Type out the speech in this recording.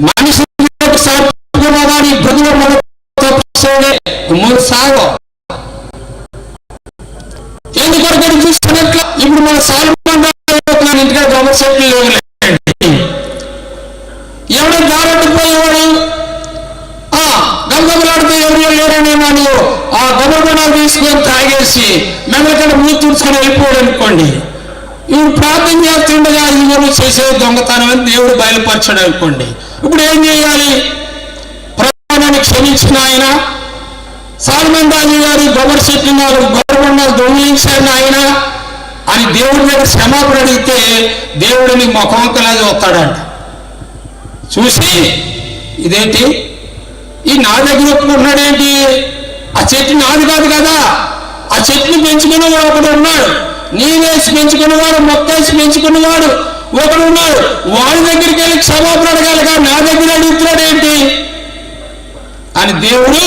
మనిషి సాగుని బదులు ముందు సాగు ఎందుకొరకు చూసుకున్నట్లు ఇప్పుడు మన సాల్మన్ ఇంటికాడ గొప్ప చెట్లు ఎవడో దారట్టుపోయేవాడు ఆ గమగమలాడితే ఎవరు లేరనేమో మనం ఆ గమగమనాలు తీసుకొని తాగేసి మెల్లక్కడ మూతి తుడుచుకొని వెళ్ళిపోయాడు అనుకోండి ఇప్పుడు ప్రార్థన చేస్తుండగా చేసే దొంగతనం అని దేవుడు బయలుపరచడం అనుకోండి. ఇప్పుడు ఏం చేయాలి? ప్రమాణాన్ని క్షమించిన ఆయన సాల్మన్ రాజు గారు గొబ్బరి చెప్పినారు గొర్రెబండాలు దొంగిలించారు ఆయన అని దేవుడి దగ్గర క్షమాపణ అడిగితే దేవుడిని ముఖవంకలా వస్తాడంట చూసి ఇదేంటి? ఈ నా దగ్గర ఒప్పుకుంటున్నాడేంటి ఆ చెట్టు నాది కాదు కదా? ఆ చెట్టుని పెంచుకునేవాడు ఒకడు ఉన్నాడు. నీవేసి పెంచుకున్నవాడు మొక్కేసి పెంచుకునేవాడు. ఒకడు ఉన్నాడు వాడి దగ్గరికి వెళ్ళి క్షమాపణ అడగాలి కానీ నా దగ్గర అడుగుతున్నాడు ఏంటి? అని దేవుడు